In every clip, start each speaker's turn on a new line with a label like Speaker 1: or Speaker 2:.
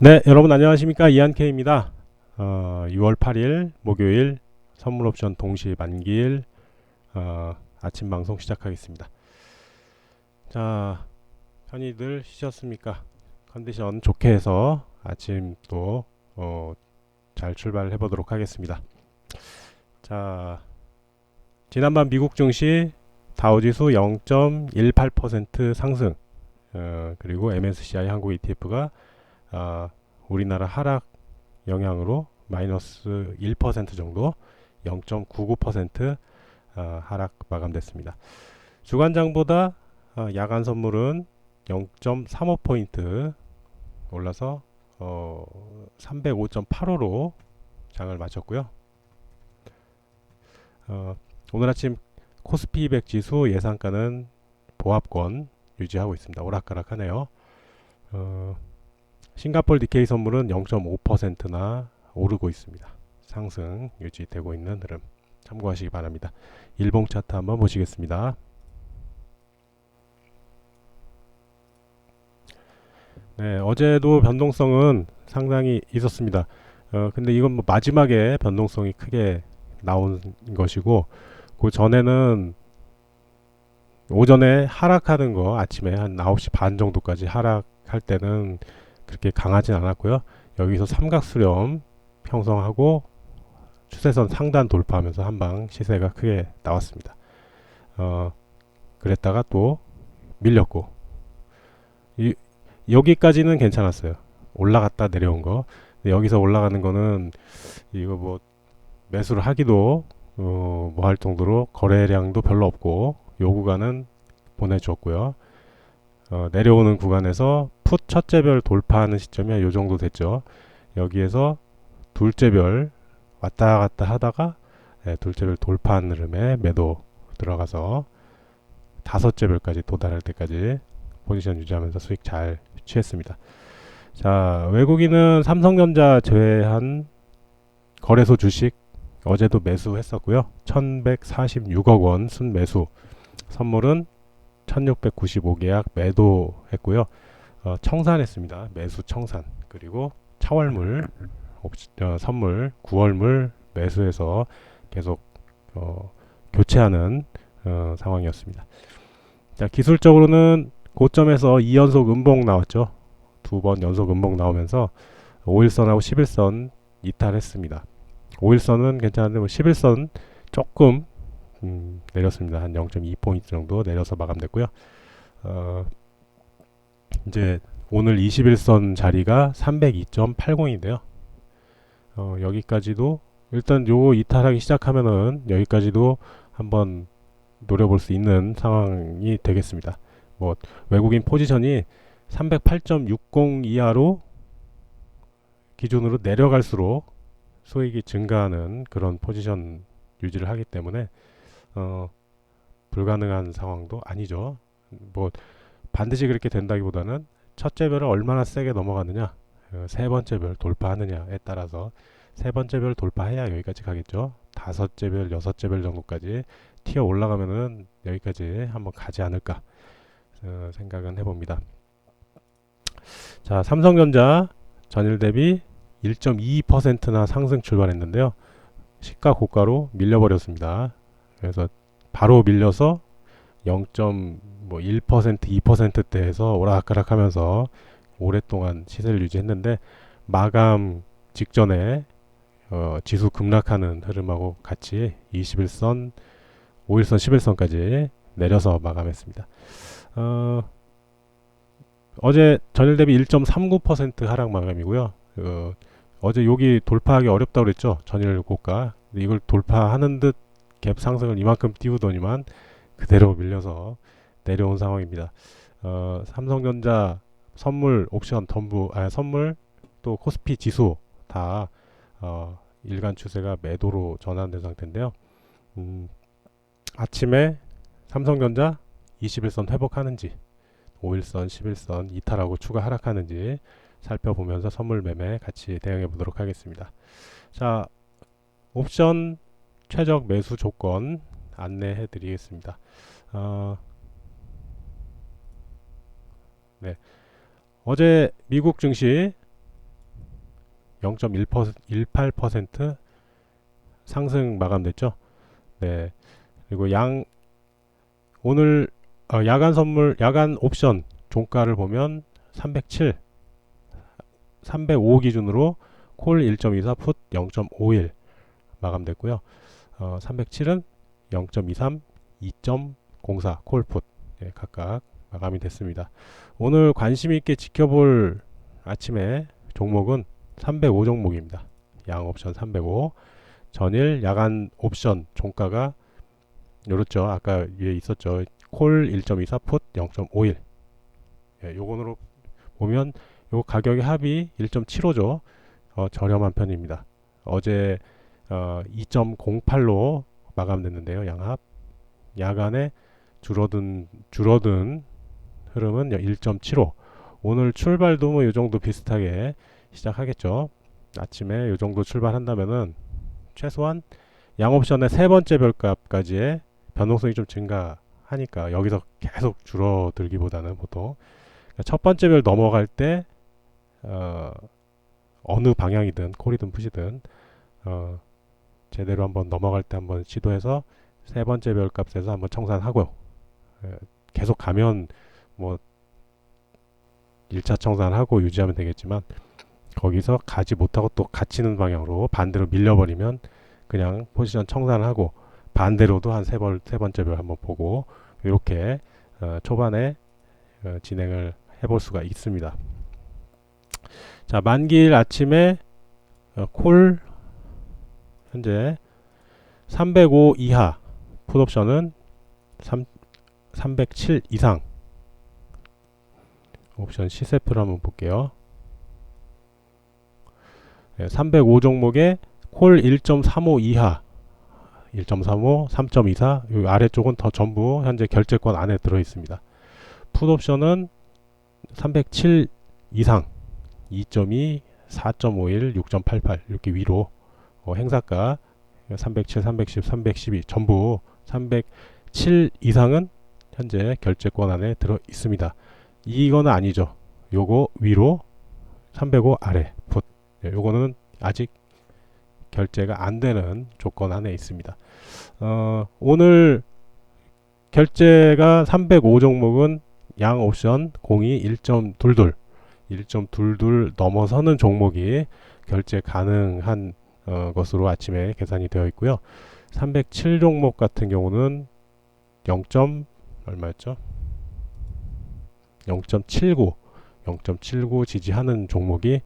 Speaker 1: 네, 여러분 안녕하십니까 이한케입니다. 어, 6월 8일 목요일 선물 옵션 동시 만기일 어, 아침 방송 시작하겠습니다. 자, 편히들 쉬셨습니까? 컨디션 좋게 해서 아침 또 어, 잘 출발해 보도록 하겠습니다. 자, 지난밤 미국 증시 다우지수 0.18% 상승, 어, 그리고 MSCI 한국 ETF가 아, 우리나라 하락 영향으로 마이너스 1% 정도 0.99% 아, 하락 마감됐습니다. 주간장보다 아, 야간 선물은 0.35포인트 올라서 어, 305.85로 장을 마쳤고요. 어, 오늘 아침 코스피 200 지수 예상가는 보합권 유지하고 있습니다. 오락가락하네요. 어, 싱가폴 디케이 선물은 0.5%나 오르고 있습니다. 상승 유지되고 있는 흐름 참고하시기 바랍니다. 일봉 차트 한번 보시겠습니다. 네, 어제도 변동성은 상당히 있었습니다. 어, 근데 이건 뭐 마지막에 변동성이 크게 나온 것이고, 그 전에는 오전에 하락하는 거 아침에 한 9시 반 정도까지 하락할 때는 그렇게 강하진 않았고요. 여기서 삼각 수렴 형성하고 추세선 상단 돌파하면서 한방 시세가 크게 나왔습니다. 어, 그랬다가 또 밀렸고 이, 여기까지는 괜찮았어요. 올라갔다 내려온 거. 여기서 올라가는 거는 이거 뭐 매수를 하기도 어, 뭐 할 정도로 거래량도 별로 없고 요 구간은 보내주었고요. 어, 내려오는 구간에서 풋 첫째 별 돌파하는 시점이 요 정도 됐죠. 여기에서 둘째 별 왔다 갔다 하다가 예, 둘째 별 돌파한 흐름에 매도 들어가서 다섯째 별까지 도달할 때까지 포지션 유지하면서 수익 잘 취했습니다. 자, 외국인은 삼성전자 제외한 거래소 주식 어제도 매수했었고요. 1146억 원 순매수. 선물은 1695계약 매도했고요. 어, 청산했습니다. 매수 청산. 그리고 차월물 어, 선물 9월물 매수해서 계속 어, 교체하는 어, 상황이었습니다. 자, 기술적으로는 고점에서 2연속 음봉 나왔죠. 두 번 연속 음봉 나오면서 5일선하고 11선 이탈했습니다. 5일선은 괜찮은데 뭐 11선 조금 음, 내렸습니다. 한 0.2포인트 정도 내려서 마감됐고요. 어, 이제 오늘 21선 자리가 302.80인데요. 어, 여기까지도 일단 요 이탈하기 시작하면은 여기까지도 한번 노려볼 수 있는 상황이 되겠습니다. 뭐 외국인 포지션이 308.60 이하로 기준으로 내려갈수록 소액이 증가하는 그런 포지션 유지를 하기 때문에 어, 불가능한 상황도 아니죠. 뭐 반드시 그렇게 된다기보다는 첫째 별을 얼마나 세게 넘어가느냐, 어, 세 번째 별 돌파하느냐에 따라서 세 번째 별 돌파해야 여기까지 가겠죠. 다섯째 별, 여섯째 별 정도까지 튀어 올라가면은 여기까지 한번 가지 않을까 어, 생각은 해봅니다. 자, 삼성전자 전일 대비 1.2%나 상승 출발했는데요. 시가 고가로 밀려버렸습니다. 그래서 바로 밀려서 0.1% 2%대에서 오락가락하면서 오랫동안 시세를 유지했는데 마감 직전에 어, 지수 급락하는 흐름하고 같이 21선, 5일선, 11선까지 내려서 마감했습니다. 어, 어제 전일 대비 1.39% 하락 마감이고요. 어, 어제 여기 돌파하기 어렵다고 그랬죠. 전일 고가. 이걸 돌파하는 듯 갭 상승을 이만큼 띄우더니만 그대로 밀려서 내려온 상황입니다. 어, 삼성전자 선물 옵션 전부 아 선물 또 코스피 지수 다 어, 일간 추세가 매도로 전환된 상태인데요. 음, 아침에 삼성전자 21선 회복하는지 5일선, 11선 이탈하고 추가 하락하는지 살펴보면서 선물 매매 같이 대응해 보도록 하겠습니다. 자, 옵션 최적 매수 조건 안내해 드리겠습니다. 어, 네. 어제 미국 증시 0.18% 상승 마감됐죠. 네. 그리고 양 오늘 어, 야간 선물 야간 옵션 종가를 보면 307 305 기준으로 콜 1.24, 풋 0.51 마감됐고요. 어, 307은 0.23, 2.04 콜풋 예, 각각 마감이 됐습니다. 오늘 관심 있게 지켜볼 아침에 종목은 305 종목입니다. 양 옵션 305 전일 야간 옵션 종가가 요렇죠. 아까 위에 있었죠. 콜 1.24, 풋 0.51. 예, 요건으로 보면 요 가격의 합이 1.75죠. 어, 저렴한 편입니다. 어제 어, 2.08로 마감됐는데요. 양합 야간에 줄어든 줄어든 흐름은 1.75. 오늘 출발도 뭐요 정도 비슷하게 시작하겠죠. 아침에 요 정도 출발한다면은 최소한 양옵션의 세 번째 별값까지의 변동성이 좀 증가하니까 여기서 계속 줄어들기보다는 보통 그러니까 첫 번째 별 넘어갈 때 어, 어느 방향이든 콜이든 푸시든 어, 제대로 한번 넘어갈 때 한번 시도해서 세 번째 별 값에서 한번 청산하고 예, 계속 가면 뭐 1차 청산하고 유지하면 되겠지만 거기서 가지 못하고 또 갇히는 방향으로 반대로 밀려버리면 그냥 포지션 청산하고 반대로도 한 세 번째 별 한번 보고 이렇게 어, 초반에 어, 진행을 해볼 수가 있습니다. 자 만기일 아침에 어, 콜 현재 305 이하 풋옵션은 3, 307 이상 옵션 시세표를 한번 볼게요. 네, 305 종목에 콜 1.35 이하 1.35, 3.24, 이 아래쪽은 더 전부 현재 결제권 안에 들어 있습니다. 풋옵션은 307 이상 2.2, 4.51, 6.88 이렇게 위로 어, 행사가 307, 310, 312 전부 307 이상은 현재 결제권 안에 들어 있습니다. 이거는 아니죠. 요거 위로 305 아래 풋. 네, 요거는 아직 결제가 안 되는 조건 안에 있습니다. 어, 오늘 결제가 305 종목은 양 옵션 공이 1.22 1.22 넘어서는 종목이 결제 가능한 어, 것으로 아침에 계산이 되어 있고요. 307 종목 같은 경우는 0. 얼마였죠? 0.79 0.79 지지하는 종목이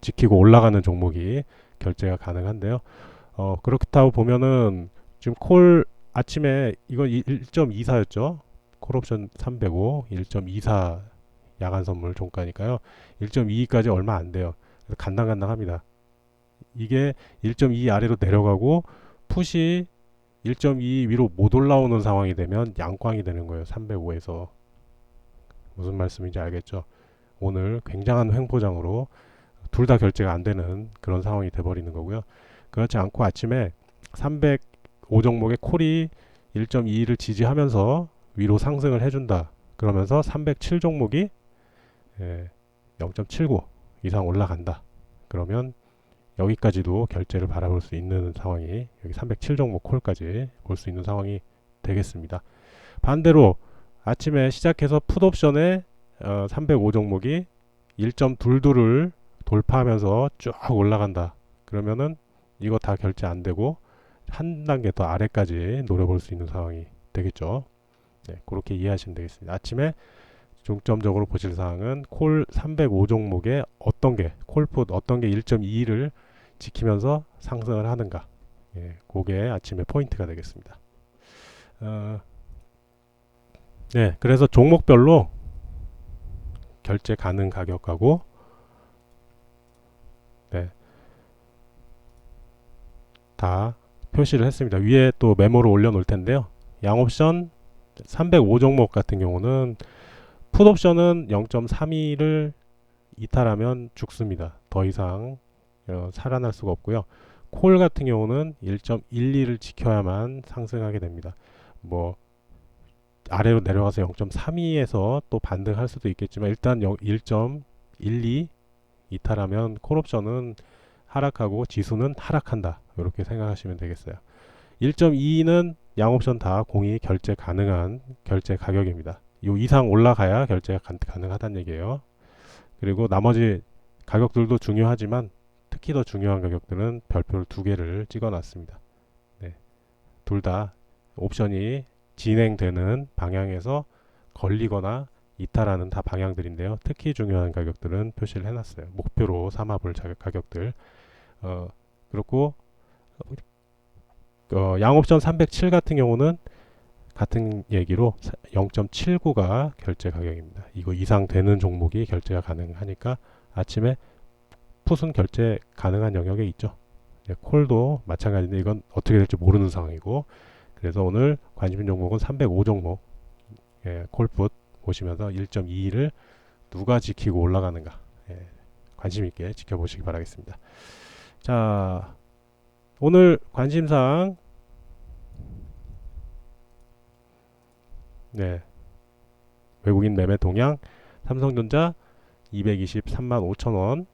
Speaker 1: 지키고 올라가는 종목이 결제가 가능한데요. 어, 그렇다고 보면은 지금 콜 아침에 이건 1.24였죠. 콜옵션 305 1.24 야간 선물 종가니까요. 1.22까지 얼마 안 돼요. 간당간당합니다. 이게 1.2 아래로 내려가고 풋이 1.2 위로 못 올라오는 상황이 되면 양광이 되는 거예요. 305에서 무슨 말씀인지 알겠죠? 오늘 굉장한 횡포장으로 둘 다 결제가 안 되는 그런 상황이 돼 버리는 거고요. 그렇지 않고 아침에 305 종목의 콜이 1.2를 지지하면서 위로 상승을 해준다. 그러면서 307 종목이 예, 0.79 이상 올라간다. 그러면 여기까지도 결제를 바라볼 수 있는 상황이 여기 307 종목 콜까지 볼 수 있는 상황이 되겠습니다. 반대로 아침에 시작해서 풋옵션에 어, 305 종목이 1.22를 돌파하면서 쭉 올라간다. 그러면은 이거 다 결제 안 되고 한 단계 더 아래까지 노려볼 수 있는 상황이 되겠죠. 네, 그렇게 이해하시면 되겠습니다. 아침에 중점적으로 보실 사항은 콜 305 종목의 어떤 게 콜풋 어떤 게 1.22를 지키면서 상승을 하는가 예, 그게 아침에 포인트가 되겠습니다. 어, 네, 그래서 종목별로 결제 가능 가격하고 네, 다 표시를 했습니다. 위에 또 메모로 올려놓을 텐데요. 양옵션 305 종목 같은 경우는 풋옵션은 0.32를 이탈하면 죽습니다. 더 이상 어, 살아날 수가 없고요. 콜 같은 경우는 1.12를 지켜야만 상승하게 됩니다. 뭐 아래로 내려가서 0.32에서 또 반등할 수도 있겠지만 일단 1.12 이탈하면 콜옵션은 하락하고 지수는 하락한다. 이렇게 생각하시면 되겠어요. 1.2는 양옵션 다 공이 결제 가능한 결제 가격입니다. 요 이상 올라가야 결제가 가, 가능하다는 얘기예요. 그리고 나머지 가격들도 중요하지만 특히 더 중요한 가격들은 별표를 두 개를 찍어 놨습니다. 네. 둘 다 옵션이 진행되는 방향에서 걸리거나 이탈하는 다 방향들인데요. 특히 중요한 가격들은 표시를 해놨어요. 목표로 삼아볼 자- 가격들. 어, 그렇고 어, 양옵션 307 같은 경우는 같은 얘기로 0.79가 결제 가격입니다. 이거 이상 되는 종목이 결제가 가능하니까 아침에 풋은 결제 가능한 영역에 있죠. 네, 콜도 마찬가지인데 이건 어떻게 될지 모르는 상황이고 그래서 오늘 관심 종목은 305 종목 예, 콜풋 보시면서 1.22를 누가 지키고 올라가는가 예, 관심 있게 지켜보시기 바라겠습니다. 자 오늘 관심사 네 외국인 매매 동향 삼성전자 223만 5천 원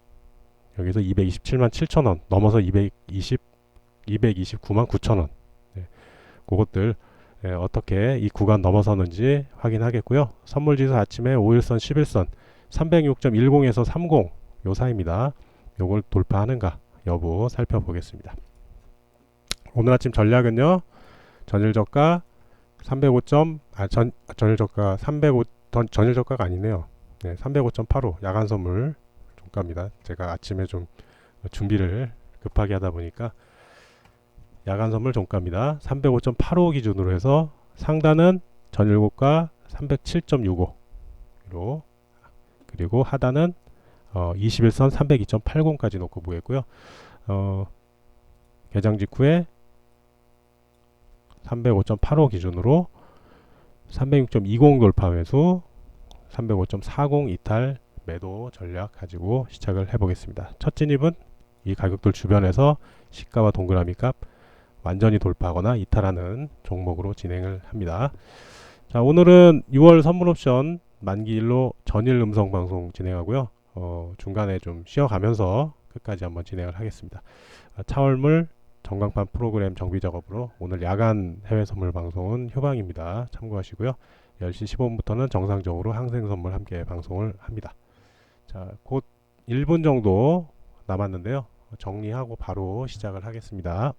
Speaker 1: 여기서 227만 7천 원 넘어서 220 229만 9천 원 네, 그것들 예, 어떻게 이 구간 넘어서는지 확인하겠고요. 선물지수 아침에 5일선, 11선 306.10에서 30 요 사이입니다. 요걸 돌파하는가 여부 살펴보겠습니다. 오늘 아침 전략은요. 전일 저가 305점 아 전 전일 저가 305 전, 전일 저가가 아니네요. 네, 305.85 야간 선물 종가입니다. 제가 아침에 좀 준비를 급하게 하다 보니까 야간 선물 종가입니다. 305.85 기준으로 해서 상단은 전일 고가 307.65로 그리고 하단은 어, 21선 302.80까지 놓고 보겠고요. 어, 개장 직후에 305.85 기준으로 306.20 돌파 매수 305.40 이탈 매도 전략 가지고 시작을 해보겠습니다. 첫 진입은 이 가격들 주변에서 시가와 동그라미 값 완전히 돌파하거나 이탈하는 종목으로 진행을 합니다. 자, 오늘은 6월 선물 옵션 만기일로 전일 음성 방송 진행하고요. 어, 중간에 좀 쉬어가면서 끝까지 한번 진행을 하겠습니다. 아, 차월물 전광판 프로그램 정비 작업으로 오늘 야간 해외 선물 방송은 휴방입니다. 참고하시고요. 10시 15분부터는 정상적으로 항생 선물 함께 방송을 합니다. 자, 곧 1분 정도 남았는데요. 정리하고 바로 시작을 하겠습니다.